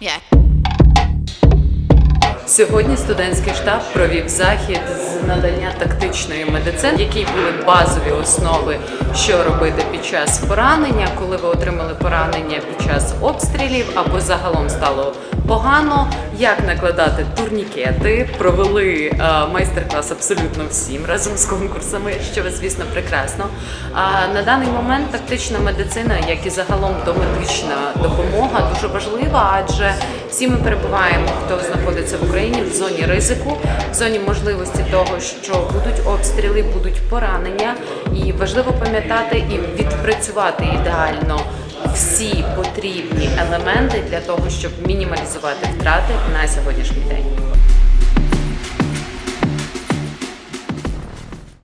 Yeah. Сьогодні студентський штаб провів захід з надання тактичної медицини, в якій були базові основи, що робити під час поранення, коли ви отримали поранення під час обстрілів або загалом стало погано, як накладати турнікети. Провели е, майстер-клас абсолютно всім разом з конкурсами, що звісно прекрасно. А на даний момент тактична медицина, як і загалом домедична допомога, дуже важлива, адже всі ми перебуваємо, хто знаходиться в Україні в зоні ризику, в зоні можливості того, що будуть обстріли, будуть поранення, і важливо пам'ятати і відпрацювати ідеально всі потрібні елементи для того, щоб мінімалізувати втрати на сьогоднішній день.